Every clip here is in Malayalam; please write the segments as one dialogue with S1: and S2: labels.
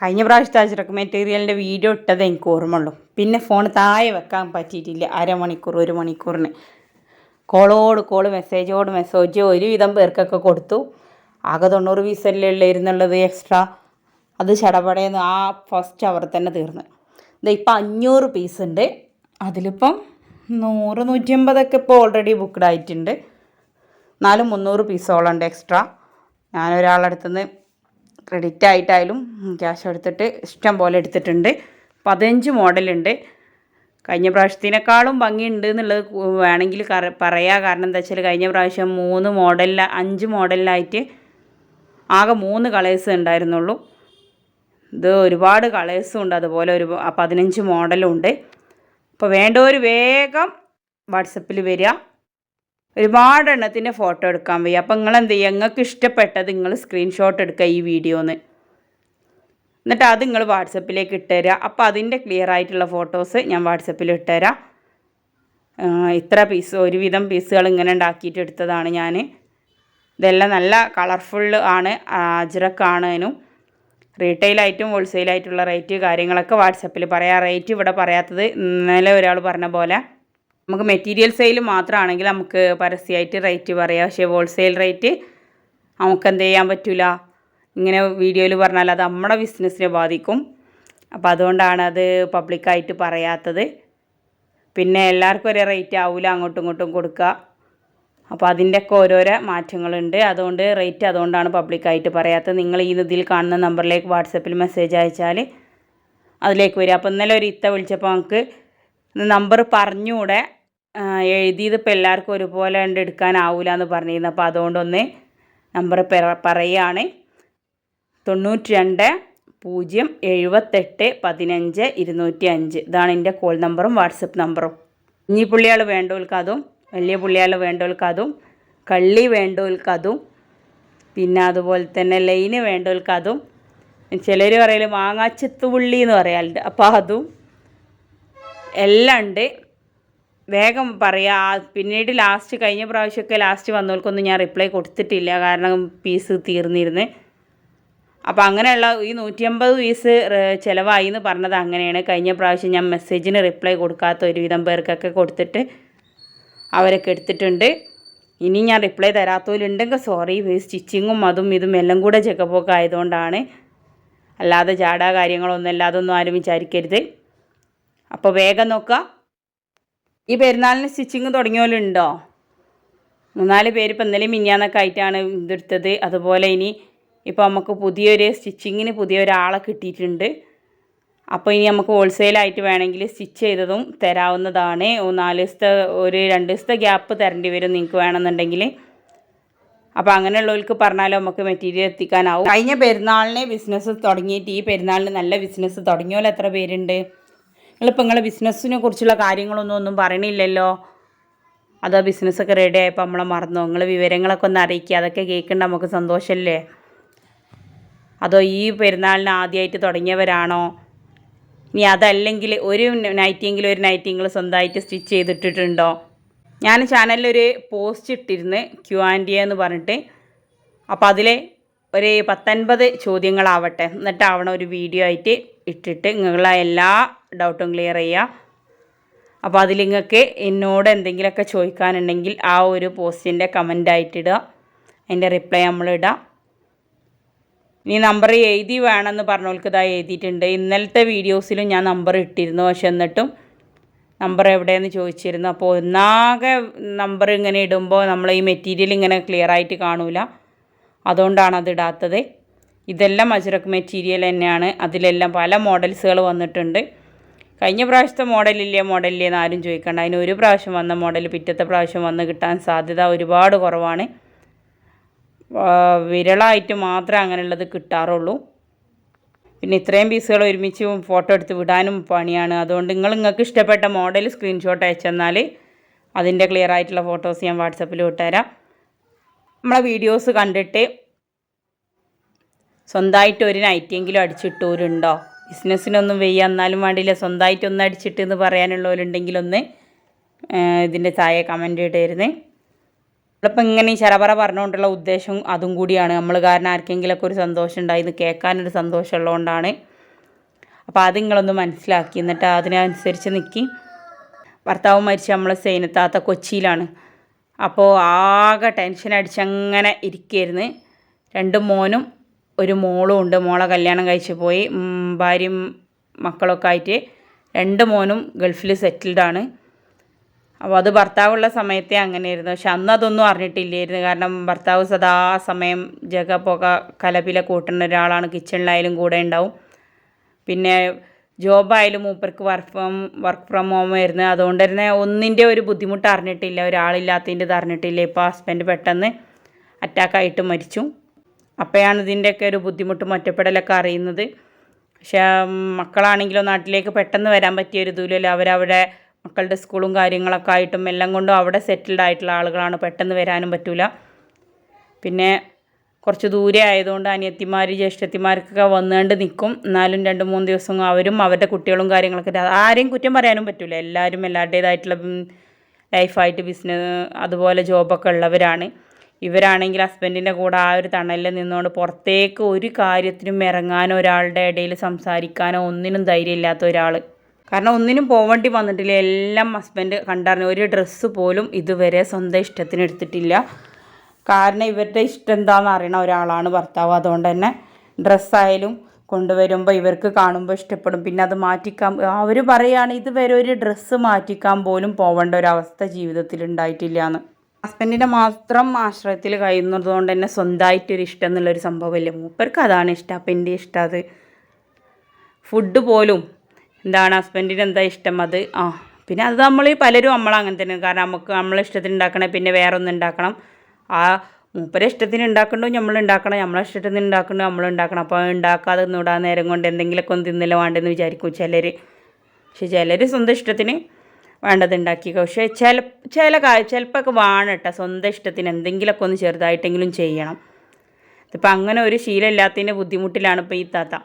S1: കഴിഞ്ഞ പ്രാവശ്യത്തെ അജ്രക് മെറ്റീരിയലിന്റെ വീഡിയോ ഇട്ടത് എനിക്ക് ഓർമ്മയുള്ളൂ. പിന്നെ ഫോൺ താഴെ വെക്കാൻ പറ്റിയിട്ടില്ല അരമണിക്കൂർ ഒരു മണിക്കൂറിന്. കോളോട് കോൾ മെസ്സേജോട് മെസ്സേജ് ഒരുവിധം പേർക്കൊക്കെ കൊടുത്തു. ആകെ തൊണ്ണൂറ് പീസല്ലേ ഉള്ളായിരുന്നുള്ളത് എക്സ്ട്രാ അത് ചടപടയെന്ന് ആ ഫസ്റ്റ് അവർ തന്നെ തീർന്ന്. ഇത് ഇപ്പം അഞ്ഞൂറ് പീസ് ഉണ്ട്. അതിലിപ്പം നൂറ് നൂറ്റിയമ്പതൊക്കെ ഇപ്പോൾ ഓൾറെഡി ബുക്ക്ഡ് ആയിട്ടുണ്ട്. എന്നാലും മുന്നൂറ് പീസോളം ഉണ്ട് എക്സ്ട്രാ ഞാൻ ഒരാളടുത്തുനിന്ന് ക്രെഡിറ്റ് ആയിട്ടായാലും ക്യാഷ് എടുത്തിട്ട് ഇഷ്ടം പോലെ എടുത്തിട്ടുണ്ട്. പതിനഞ്ച് മോഡലുണ്ട്. കഴിഞ്ഞ പ്രാവശ്യത്തിനേക്കാളും ഭംഗിയുണ്ട് എന്നുള്ളത് വേണമെങ്കിൽ പറയാ. കാരണം എന്താ വെച്ചാൽ കഴിഞ്ഞ പ്രാവശ്യം മൂന്ന് മോഡലിൽ അഞ്ച് മോഡലിലായിട്ട് ആകെ മൂന്ന് കളേഴ്സ് ഉണ്ടായിരുന്നുള്ളൂ. ഇത് ഒരുപാട് കളേഴ്സും ഉണ്ട്. അതുപോലെ ഒരു പതിനഞ്ച് മോഡലും ഉണ്ട്. അപ്പോൾ വേണ്ടവർ വേഗം വാട്സപ്പിൽ വരിക. ഒരുപാട് എണ്ണത്തിന്റെ ഫോട്ടോ എടുക്കാൻ വയ്യ. അപ്പം നിങ്ങൾ എന്ത് ചെയ്യുക? നിങ്ങൾക്ക് ഇഷ്ടപ്പെട്ടത് നിങ്ങൾ സ്ക്രീൻഷോട്ട് എടുക്കുക ഈ വീഡിയോന്ന്. എന്നിട്ട് അത് നിങ്ങൾ വാട്സപ്പിലേക്ക് ഇട്ടുതരിക. അപ്പോൾ അതിന്റെ ക്ലിയർ ആയിട്ടുള്ള ഫോട്ടോസ് ഞാൻ വാട്സപ്പിൽ ഇട്ടുതരാം. ഇത്ര പീസ് ഒരുവിധം പീസുകൾ ഇങ്ങനെ ഉണ്ടാക്കിയിട്ട് എടുത്തതാണ് ഞാൻ. ഇതെല്ലാം നല്ല കളർഫുൾ ആണ് അജ്രക്കാണേനും. റീറ്റെയിലായിട്ടും ഹോൾസെയിലായിട്ടുള്ള റേറ്റ് കാര്യങ്ങളൊക്കെ വാട്സപ്പിൽ പറയാം. റേറ്റ് ഇവിടെ പറയാത്തത് ഇന്നലെ ഒരാൾ പറഞ്ഞ പോലെ. നമുക്ക് മെറ്റീരിയൽ സെയിൽ മാത്രമാണെങ്കിൽ നമുക്ക് പരസ്യമായിട്ട് റേറ്റ് പറയാം. പക്ഷേ ഹോൾസെയിൽ റേറ്റ് നമുക്ക് എന്ത് ചെയ്യാൻ പറ്റില്ല ഇങ്ങനെ വീഡിയോയിൽ പറഞ്ഞാൽ അത് നമ്മുടെ ബിസിനസ്സിനെ ബാധിക്കും. അപ്പോൾ അതുകൊണ്ടാണ് അത് പബ്ലിക്കായിട്ട് പറയാത്തത്. പിന്നെ എല്ലാവർക്കും ഒരേ റേറ്റ് ആവില്ല അങ്ങോട്ടും ഇങ്ങോട്ടും കൊടുക്കുക അപ്പോൾ അതിന്റെയൊക്കെ ഓരോരോ മാറ്റങ്ങളുണ്ട്. അതുകൊണ്ട് റേറ്റ് അതുകൊണ്ടാണ് പബ്ലിക്കായിട്ട് പറയാത്തത്. നിങ്ങൾ ഈ ഇതിൽ കാണുന്ന നമ്പറിലേക്ക് വാട്സപ്പിൽ മെസ്സേജ് അയച്ചാൽ അതിലേക്ക് വരിക അപ്പോൾ ഇന്നലെ ഒരു ഇത്ത വിളിച്ചപ്പോൾ നമുക്ക് നമ്പർ പറഞ്ഞുകൂടെ എഴുതിയത് ഇപ്പോൾ എല്ലാവർക്കും ഒരുപോലെ ഉണ്ട് എടുക്കാനാവില്ല എന്ന് പറഞ്ഞിരുന്നു. അപ്പോൾ അതുകൊണ്ടൊന്ന് നമ്പർ പറയുകയാണ്. തൊണ്ണൂറ്റി രണ്ട് പൂജ്യം എഴുപത്തെട്ട് പതിനഞ്ച് ഇരുന്നൂറ്റി അഞ്ച് ഇതാണ് എന്റെ കോൾ നമ്പറും വാട്സപ്പ് നമ്പറും. ഇനി പുള്ളിയാൾ വേണ്ടവൽക്കതും വലിയ പുള്ളിയാൾ വേണ്ടവൽക്കതും കള്ളി വേണ്ടവൽക്കതും പിന്നെ അതുപോലെ തന്നെ ലൈന് വേണ്ടവൽക്കതും ചിലർ പറയൽ മാങ്ങാച്ചെത്തുപുള്ളി എന്ന് പറയാറുണ്ട്. അപ്പോൾ അതും എല്ലാം ഉണ്ട്. വേഗം പറയാ. പിന്നീട് ലാസ്റ്റ് കഴിഞ്ഞ പ്രാവശ്യമൊക്കെ ലാസ്റ്റ് വന്നവർക്കൊന്നും ഞാൻ റിപ്ലൈ കൊടുത്തിട്ടില്ല. കാരണം പീസ് തീർന്നിരുന്നു. അപ്പോൾ അങ്ങനെയുള്ള ഈ നൂറ്റി അമ്പത് പീസ് ചിലവായി എന്ന് പറഞ്ഞത് അങ്ങനെയാണ്. കഴിഞ്ഞ പ്രാവശ്യം ഞാൻ മെസ്സേജിന് റിപ്ലൈ കൊടുക്കാത്ത ഒരുവിധം പേർക്കൊക്കെ കൊടുത്തിട്ട് അവരൊക്കെ എടുത്തിട്ടുണ്ട്. ഇനി ഞാൻ റിപ്ലൈ തരാത്തവരുണ്ടെങ്കിൽ സോറി സ്റ്റിച്ചിങ്ങും അതും ഇതും എല്ലാം കൂടെ ചെക്കപ്പൊക്കെ ആയതുകൊണ്ടാണ്. അല്ലാതെ ചാടാ കാര്യങ്ങളൊന്നും അല്ലാതൊന്നും ആരും വിചാരിക്കരുത്. അപ്പോൾ വേഗം നോക്കുക. ഈ പെരുന്നാളിന് സ്റ്റിച്ചിങ് തുടങ്ങിയോലുണ്ടോ മൂന്നാൽ പേര് ഇപ്പം ഇന്നലെ മിന്നാന്നൊക്കെ ആയിട്ടാണ് ഇതെടുത്തത്. അതുപോലെ ഇനി ഇപ്പോൾ നമുക്ക് പുതിയൊരു സ്റ്റിച്ചിങ്ങിന് പുതിയൊരാളെ കിട്ടിയിട്ടുണ്ട്. അപ്പോൾ ഇനി നമുക്ക് ഹോൾസെയിലായിട്ട് വേണമെങ്കിൽ സ്റ്റിച്ച് ചെയ്തതും തരാവുന്നതാണ്. നാല് ദിവസത്തെ ഒരു രണ്ട് ദിവസത്തെ ഗ്യാപ്പ് തരേണ്ടി വരും നിങ്ങൾക്ക് വേണമെന്നുണ്ടെങ്കിൽ. അപ്പോൾ അങ്ങനെയുള്ളവർക്ക് പറഞ്ഞാലും നമുക്ക് മെറ്റീരിയൽ എത്തിക്കാനാവും. കഴിഞ്ഞ പെരുന്നാളിന് ബിസിനസ് തുടങ്ങിയിട്ട് ഈ പെരുന്നാളിന് നല്ല ബിസിനസ് തുടങ്ങിയോലെ എത്ര പേരുണ്ട്? നിങ്ങളിപ്പോൾ നിങ്ങളെ ബിസിനസ്സിനെ കുറിച്ചുള്ള കാര്യങ്ങളൊന്നും ഒന്നും പറയണില്ലല്ലോ? അതോ ബിസിനസ്സൊക്കെ റെഡി ആയപ്പോൾ നമ്മളെ മറന്നോ. നിങ്ങൾ വിവരങ്ങളൊക്കെ ഒന്ന് അറിയിക്കുക അതൊക്കെ കേൾക്കേണ്ട നമുക്ക് സന്തോഷമല്ലേ അതോ ഈ പെരുന്നാളിന് ആദ്യമായിട്ട് തുടങ്ങിയവരാണോ? ഇനി അതല്ലെങ്കിൽ ഒരു നൈറ്റിയെങ്കിലും ഒരു നൈറ്റിയെങ്കിലും സ്വന്തമായിട്ട് സ്റ്റിച്ച് ചെയ്തിട്ടിട്ടുണ്ടോ? ഞാൻ ചാനലിലൊരു പോസ്റ്റ് ഇട്ടിരുന്ന് ക്യു ആൻഡ് എന്ന് പറഞ്ഞിട്ട്. അപ്പോൾ അതിൽ ഒരു പത്തൊൻപത് ചോദ്യങ്ങളാവട്ടെ. എന്നിട്ടാവണം ഒരു വീഡിയോ ആയിട്ട്. ഇട്ടിട്ട് നിങ്ങളെ എല്ലാ ഡൗട്ടും ക്ലിയർ ചെയ്യുക അപ്പോൾ അതിൽ നിങ്ങൾക്ക് എന്നോട് എന്തെങ്കിലുമൊക്കെ ചോദിക്കാനുണ്ടെങ്കിൽ ആ ഒരു പോസ്റ്റിന്റെ കമന്റായിട്ട് ഇടുക. അതിന്റെ റിപ്ലൈ നമ്മൾ ഇടാം. ഇനി നമ്പർ എഴുതി വേണമെന്ന് പറഞ്ഞവർക്ക് ഇതാ എഴുതിയിട്ടുണ്ട്. ഇന്നലത്തെ വീഡിയോസിലും ഞാൻ നമ്പർ ഇട്ടിരുന്നു. പക്ഷെ എന്നിട്ടും നമ്പർ എവിടെയെന്ന് ചോദിച്ചിരുന്നു. അപ്പോൾ ഒന്നാകെ നമ്പർ ഇങ്ങനെ ഇടുമ്പോൾ നമ്മൾ ഈ മെറ്റീരിയൽ ഇങ്ങനെ ക്ലിയർ ആയിട്ട് കാണൂല. അതുകൊണ്ടാണ് അത് ഇടാത്തത്. ഇതെല്ലാം അജ്രക് മെറ്റീരിയൽ തന്നെയാണ്. അതിലെല്ലാം പല മോഡൽസുകൾ വന്നിട്ടുണ്ട്. കഴിഞ്ഞ പ്രാവശ്യത്തെ മോഡലില്ലേ മോഡലില്ലേ എന്ന് ആരും ചോദിക്കേണ്ട. അതിന് ഒരു പ്രാവശ്യം വന്ന മോഡൽ പിറ്റത്തെ പ്രാവശ്യം വന്ന് കിട്ടാൻ സാധ്യത ഒരുപാട് കുറവാണ്. വിരളായിട്ട് മാത്രമേ അങ്ങനെയുള്ളത് കിട്ടാറുള്ളൂ. പിന്നെ ഇത്രയും പീസുകൾ ഒരുമിച്ച് ഫോട്ടോ എടുത്ത് വിടാനും പണിയാണ്. അതുകൊണ്ട് നിങ്ങൾ നിങ്ങൾക്ക് ഇഷ്ടപ്പെട്ട മോഡൽ സ്ക്രീൻഷോട്ട് അയച്ചെന്നാൽ അതിന്റെ ക്ലിയർ ആയിട്ടുള്ള ഫോട്ടോസ് ഞാൻ വാട്സപ്പിൽ വിട്ടുതരാം നമ്മളെ വീഡിയോസ് കണ്ടിട്ട് സ്വന്തമായിട്ട് ഒരു നൈറ്റിയെങ്കിലും അടിച്ചിട്ടവരുണ്ടോ? ബിസിനസ്സിനൊന്നും വയ്യ എന്നാലും വേണ്ടിയില്ല. സ്വന്തമായിട്ട് ഒന്ന് അടിച്ചിട്ട് എന്ന് പറയാനുള്ളവരുണ്ടെങ്കിലൊന്ന് ഇതിന്റെ താഴെ കമന്റ് ഇട്ടായിരുന്നേ നമ്മളിപ്പോൾ ഇങ്ങനെ ഈ ചരപറ പറഞ്ഞുകൊണ്ടുള്ള ഉദ്ദേശം അതും കൂടിയാണ്. നമ്മൾ കാരണം ആർക്കെങ്കിലുമൊക്കെ ഒരു സന്തോഷം ഉണ്ടായി ഇത് കേൾക്കാനൊരു സന്തോഷമുള്ളതുകൊണ്ടാണ് അപ്പോൾ അത് നിങ്ങളൊന്ന് മനസ്സിലാക്കി. എന്നിട്ട് അതിനനുസരിച്ച് നിൽക്കി ഭർത്താവ് മരിച്ച നമ്മൾ സേനത്താത്ത കൊച്ചിയിലാണ്. അപ്പോൾ ആകെ ടെൻഷൻ അടിച്ചങ്ങനെ ഇരിക്കുകയായിരുന്നു രണ്ടും മോനും ഒരു മോളും ഉണ്ട്. മോളെ കല്യാണം കഴിച്ച് പോയി. ഭാര്യയും മക്കളൊക്കെ ആയിട്ട് രണ്ട് മോനും ഗൾഫിൽ സെറ്റിൽഡ് ആണ്. അപ്പോൾ അത് ഭർത്താവുള്ള സമയത്തെ അങ്ങനെ അങ്ങനെയായിരുന്നു. പക്ഷെ അന്ന് അതൊന്നും അറിഞ്ഞിട്ടില്ലായിരുന്നു. കാരണം ഭർത്താവ് സദാ സമയം ജഗ പുക കലപില കൂട്ടുന്ന ഒരാളാണ്. കിച്ചണിലായാലും കൂടെ ഉണ്ടാവും. പിന്നെ ജോബായാലും മൂപ്പർക്ക് work from work from home ആയിരുന്നു. അതുകൊണ്ട് തന്നെ ഒന്നിന്റെ ഒരു ബുദ്ധിമുട്ട് അറിഞ്ഞിട്ടില്ല. ഒരാളില്ലാത്തതിന്റെ ഇത് അറിഞ്ഞിട്ടില്ല. ഇപ്പോൾ ഹസ്ബൻഡ് പെട്ടെന്ന് അറ്റാക്കായിട്ട് മരിച്ചു. അപ്പോഴാണ് ഇതിന്റെയൊക്കെ ഒരു ബുദ്ധിമുട്ടും ഒറ്റപ്പെടലൊക്കെ അറിയുന്നത്. പക്ഷേ മക്കളാണെങ്കിലും നാട്ടിലേക്ക് പെട്ടെന്ന് വരാൻ പറ്റിയ ഒരു ഇതുമില്ല അവരവിടെ മക്കളുടെ സ്കൂളും കാര്യങ്ങളൊക്കെ ആയിട്ടും എല്ലാം കൊണ്ടും അവിടെ സെറ്റിൽഡ് ആയിട്ടുള്ള ആളുകളാണ്. പെട്ടെന്ന് വരാനും പറ്റില്ല പിന്നെ കുറച്ച് ദൂരെ ആയതുകൊണ്ട് അനിയത്തിമാർ ജ്യേഷ്ഠത്തിമാർക്കൊക്കെ വന്നുകൊണ്ട് നിൽക്കും എന്നാലും രണ്ട് മൂന്ന് ദിവസം അവരും അവരുടെ കുട്ടികളും കാര്യങ്ങളൊക്കെ ആരെയും കുറ്റം പറയാനും പറ്റില്ല എല്ലാവരും എല്ലാവരുടേതായിട്ടുള്ള ലൈഫായിട്ട് ബിസിനസ് അതുപോലെ ജോബൊക്കെ ഉള്ളവരാണ്. ഇവരാണെങ്കിൽ ഹസ്ബൻഡിന്റെ കൂടെ ആ ഒരു തണലിൽ നിന്നുകൊണ്ട് പുറത്തേക്ക് ഒരു കാര്യത്തിനും ഇറങ്ങാനോ ഒരാളുടെ ഇടയിൽ സംസാരിക്കാനോ ഒന്നിനും ധൈര്യമില്ലാത്ത ഒരാൾ. കാരണം ഒന്നിനും പോവേണ്ടി വന്നിട്ടില്ല. എല്ലാം ഹസ്ബൻഡ് കണ്ടറിഞ്ഞു. ഒരു ഡ്രസ്സ് പോലും ഇതുവരെ സ്വന്തം ഇഷ്ടത്തിന് എടുത്തിട്ടില്ല. കാരണം ഇവരുടെ ഇഷ്ടം എന്താണെന്ന് അറിയണ ഒരാളാണ് ഭർത്താവ്. അതുകൊണ്ട് തന്നെ ഡ്രസ്സായാലും കൊണ്ടുവരുമ്പോൾ ഇവർക്ക് കാണുമ്പോൾ ഇഷ്ടപ്പെടും. പിന്നെ അത് മാറ്റിക്കാൻ അവർ പറയുകയാണ് ഇതുവരെ ഒരു ഡ്രസ്സ് മാറ്റിക്കാൻ പോലും പോവേണ്ട ഒരവസ്ഥ ജീവിതത്തിൽ ഉണ്ടായിട്ടില്ല എന്ന്. ഹസ്ബൻഡിന്റെ മാത്രം ആശ്രയത്തിൽ കഴിയുന്നത് കൊണ്ട് തന്നെ സ്വന്തമായിട്ടൊരു ഇഷ്ടം എന്നുള്ളൊരു സംഭവമില്ല. മൂപ്പർക്ക് അതാണ് ഇഷ്ടം. അപ്പം എന്റെ ഇഷ്ടം അത്. ഫുഡ് പോലും. എന്താണ് ഹസ്ബൻഡിന് എന്താ ഇഷ്ടം? അത് ആ. പിന്നെ അത് നമ്മൾ പലരും നമ്മൾ അങ്ങനെ തന്നെ. കാരണം നമുക്ക് നമ്മളെ ഇഷ്ടത്തിന് ഉണ്ടാക്കണേ പിന്നെ വേറെ ഒന്നും ഉണ്ടാക്കണം. ആ മൂപ്പരെ ഇഷ്ടത്തിന് ഉണ്ടാക്കണ്ടോ? നമ്മൾ ഉണ്ടാക്കണം. നമ്മളെ ഇഷ്ടത്തിന് ഉണ്ടാക്കണ്ടോ? നമ്മൾ ഉണ്ടാക്കണം. അപ്പോൾ ഉണ്ടാക്കാതെ നിടാൻ നേരം കൊണ്ട് എന്തെങ്കിലുമൊക്കെ ഒന്ന് തിന്നില്ല വേണ്ടെന്ന് വിചാരിക്കും ചിലർ പക്ഷെ ചിലർ സ്വന്തം ഇഷ്ടത്തിന് വേണ്ടത് ഉണ്ടാക്കി. പക്ഷേ ചില ചില കാര്യം ചിലപ്പോൾ വേണം കേട്ടോ സ്വന്തം ഇഷ്ടത്തിന് എന്തെങ്കിലുമൊക്കെ ഒന്ന് ചെറുതായിട്ടെങ്കിലും ചെയ്യണം. ഇതിപ്പോൾ അങ്ങനെ ഒരു ശീലമില്ലാത്തതിന്റെ ബുദ്ധിമുട്ടിലാണ് ഇപ്പോൾ ഈ താത്ത.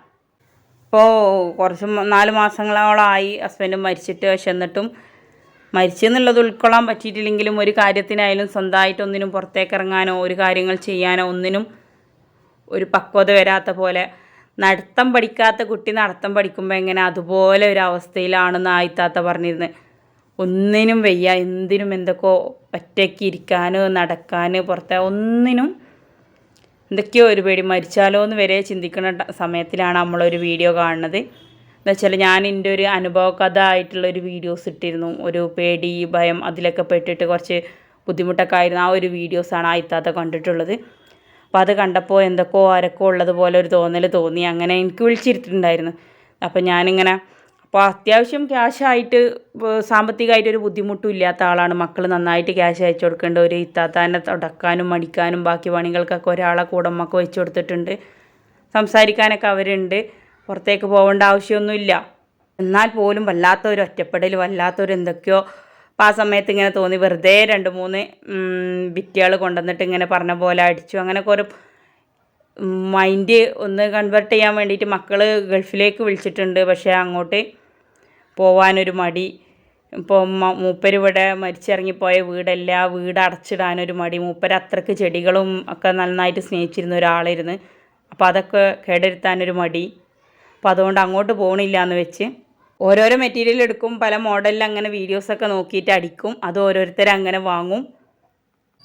S1: ഇപ്പോൾ കുറച്ച് നാല് മാസങ്ങളോളമായി ഹസ്ബൻഡ് മരിച്ചിട്ട് പക്ഷെ എന്നിട്ടും മരിച്ചെന്നുള്ളത് ഉൾക്കൊള്ളാൻ പറ്റിയിട്ടില്ലെങ്കിലും ഒരു കാര്യത്തിനായാലും സ്വന്തമായിട്ട് ഒന്നിനും പുറത്തേക്ക് ഇറങ്ങാനോ ഒരു കാര്യങ്ങൾ ചെയ്യാനോ ഒന്നിനും ഒരു പക്വത വരാത്ത പോലെ നടത്തം പഠിക്കാത്ത കുട്ടി നടത്തം പഠിക്കുമ്പോൾ എങ്ങനെ അതുപോലെ ഒരു അവസ്ഥയിലാണെന്ന് ആയിത്താത്ത പറഞ്ഞിരുന്നത് ഒന്നിനും വയ്യ. എന്തിനും എന്തൊക്കെയോ ഒറ്റയ്ക്ക് ഇരിക്കാൻ നടക്കാൻ പുറത്ത് ഒന്നിനും എന്തൊക്കെയോ ഒരു പേടി. മരിച്ചാലോ എന്ന് വരെ ചിന്തിക്കുന്ന സമയത്തിലാണ് നമ്മളൊരു വീഡിയോ കാണുന്നത്. എന്ന് വെച്ചാൽ ഞാൻ എന്റെ ഒരു അനുഭവ കഥ ആയിട്ടുള്ള ഒരു വീഡിയോസ് ഇട്ടിരുന്നു. ഒരു പേടി ഭയം അതിലൊക്കെ പെട്ടിട്ട് കുറച്ച് ബുദ്ധിമുട്ടൊക്കെ ആയിരുന്നു ആ ഒരു വീഡിയോസാണ് ആ ഇത്താത്ത കണ്ടിട്ടുള്ളത്. അപ്പോൾ അത് കണ്ടപ്പോൾ എന്തൊക്കെയോ ആരൊക്കെ ഉള്ളതുപോലെ ഒരു തോന്നൽ തോന്നി. അങ്ങനെ എനിക്ക് വിളിച്ചിരുത്തിട്ടുണ്ടായിരുന്നു. അപ്പോൾ ഞാനിങ്ങനെ അപ്പോൾ അത്യാവശ്യം ക്യാഷായിട്ട് സാമ്പത്തികമായിട്ട് ഒരു ബുദ്ധിമുട്ടും ഇല്ലാത്ത ആളാണ്. മക്കൾ നന്നായിട്ട് ക്യാഷ് അയച്ചു കൊടുക്കേണ്ട. ഒരു ഇത്താത്താനെ തുടക്കാനും മടിക്കാനും ബാക്കി പണികൾക്കൊക്കെ ഒരാളെ കൂടെ അമ്മയ്ക്ക് വെച്ചു കൊടുത്തിട്ടുണ്ട്. സംസാരിക്കാനൊക്കെ അവരുണ്ട്. പുറത്തേക്ക് പോകേണ്ട ആവശ്യമൊന്നുമില്ല. എന്നാൽ പോലും വല്ലാത്ത ഒരു ഒറ്റപ്പെടൽ വല്ലാത്തൊരു എന്തൊക്കെയോ അപ്പോൾ ആ സമയത്ത് ഇങ്ങനെ തോന്നി. വെറുതെ രണ്ട് മൂന്ന് ബിറ്റുകൾ കൊണ്ടുവന്നിട്ട് ഇങ്ങനെ പറഞ്ഞ പോലെ അടിച്ചു. അങ്ങനെയൊക്കെ ഒരു മൈൻഡ് ഒന്ന് കൺവേർട്ട് ചെയ്യാൻ വേണ്ടിയിട്ട് മക്കൾ ഗൾഫിലേക്ക് വിളിച്ചിട്ടുണ്ട്. പക്ഷേ അങ്ങോട്ട് പോവാനൊരു മടി. ഇപ്പോൾ മൂപ്പരിവിടെ മരിച്ചിറങ്ങിപ്പോയ വീടല്ല. വീട് അടച്ചിടാനൊരു മടി. മൂപ്പര് അത്രയ്ക്ക് ചെടികളും ഒക്കെ നന്നായിട്ട് സ്നേഹിച്ചിരുന്ന ഒരാളായിരുന്നു. അപ്പോൾ അതൊക്കെ കേടരുത്താനൊരു മടി. അപ്പോൾ അതുകൊണ്ട് അങ്ങോട്ട് പോകണില്ല എന്ന് വെച്ച് ഓരോരോ മെറ്റീരിയൽ എടുക്കും. പല മോഡലിൽ അങ്ങനെ വീഡിയോസൊക്കെ നോക്കിയിട്ട് അടിക്കും. അത് ഓരോരുത്തർ അങ്ങനെ വാങ്ങും.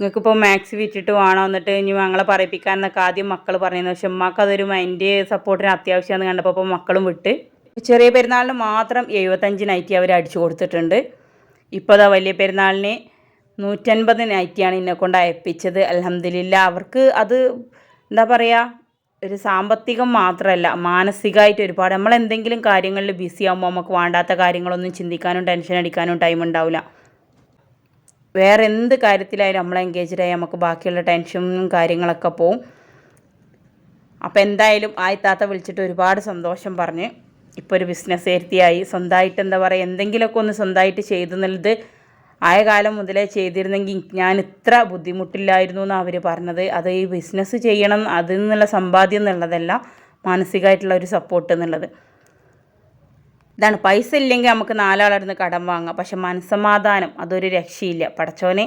S1: നിങ്ങൾക്കിപ്പോൾ മാക്സ് വിറ്റിട്ട് വേണം എന്നിട്ട് ഇനി ഞങ്ങളെ പറയിപ്പിക്കാൻ എന്നൊക്കെ ആദ്യം മക്കൾ പറയുന്നത് പക്ഷെ ഉമ്മാക്ക് മൈൻഡ് സപ്പോർട്ടിന് അത്യാവശ്യമാണെന്ന് കണ്ടപ്പോൾ അപ്പോൾ മക്കളും വിട്ട്. ചെറിയ പെരുന്നാളിന് മാത്രം എഴുപത്തഞ്ച് നൈറ്റി അവർ അടിച്ചു കൊടുത്തിട്ടുണ്ട്. ഇപ്പോൾ അതാ വലിയ പെരുന്നാളിന് നൂറ്റൻപത് നൈറ്റിയാണ് എന്നെ കൊണ്ട് അയപ്പിച്ചത്. അലഹമില്ല അവർക്ക് അത് എന്താ പറയുക ഒരു സാമ്പത്തികം മാത്രമല്ല മാനസികമായിട്ട് ഒരുപാട്. നമ്മൾ എന്തെങ്കിലും കാര്യങ്ങളിൽ ബിസി ആകുമ്പോൾ നമുക്ക് വേണ്ടാത്ത കാര്യങ്ങളൊന്നും ചിന്തിക്കാനും ടെൻഷൻ അടിക്കാനും ടൈം ഉണ്ടാവില്ല വേറെ എന്ത് കാര്യത്തിലായാലും നമ്മൾ എൻഗേജ്ഡ് ആയി നമുക്ക് ബാക്കിയുള്ള ടെൻഷനും കാര്യങ്ങളൊക്കെ പോവും. അപ്പോൾ എന്തായാലും ആയി താത്ത വിളിച്ചിട്ട് ഒരുപാട് സന്തോഷം പറഞ്ഞ് ഇപ്പോൾ ഒരു ബിസിനസ് ഏർത്തിയായി സ്വന്തമായിട്ട് എന്താ പറയുക എന്തെങ്കിലുമൊക്കെ ഒന്ന് സ്വന്തമായിട്ട് ചെയ്തു എന്നുള്ളത് ആയ കാലം മുതലേ ചെയ്തിരുന്നെങ്കിൽ ഞാൻ ഇത്ര ബുദ്ധിമുട്ടില്ലായിരുന്നു എന്ന് അവർ പറഞ്ഞത്. അത് ഈ ബിസിനസ് ചെയ്യണം അതിൽ നിന്നുള്ള സമ്പാദ്യം എന്നുള്ളതല്ല മാനസികമായിട്ടുള്ള ഒരു സപ്പോർട്ട് എന്നുള്ളത്. ഇതാണ് പൈസ ഇല്ലെങ്കിൽ നമുക്ക് നാലാളടുന്ന് കടം വാങ്ങാം. പക്ഷെ മനസ്സമാധാനം അതൊരു രക്ഷയില്ല. പടച്ചോനെ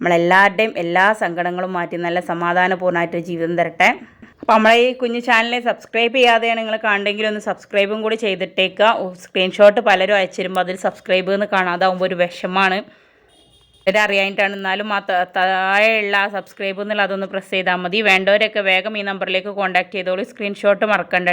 S1: നമ്മളെല്ലാവരുടെയും എല്ലാ സങ്കടങ്ങളും മാറ്റി നല്ല സമാധാനപൂർണമായിട്ട് ജീവിതം തരട്ടെ. അപ്പോൾ നമ്മളെ ഈ കുഞ്ഞു ചാനലിനെ സബ്സ്ക്രൈബ് ചെയ്യാതെയാണ് നിങ്ങൾ കണ്ടെങ്കിൽ ഒന്ന് സബ്സ്ക്രൈബും കൂടി ചെയ്തിട്ടേക്കുക. സ്ക്രീൻഷോട്ട് പലരും അയച്ചിരുമ്പോൾ അതിൽ സബ്സ്ക്രൈബ് എന്ന് കാണാതാവുമ്പോൾ ഒരു വിഷമാണ്. അറിയാനായിട്ടാണ് എന്നാലും ആ താഴെയുള്ള സബ്സ്ക്രൈബ് എന്നുള്ള അതൊന്ന് പ്രസ് ചെയ്താൽ മതി. വേണ്ടവരൊക്കെ വേഗം ഈ നമ്പറിലേക്ക് കോൺടാക്ട് ചെയ്തോളൂ. സ്ക്രീൻഷോട്ട് മറക്കണ്ട.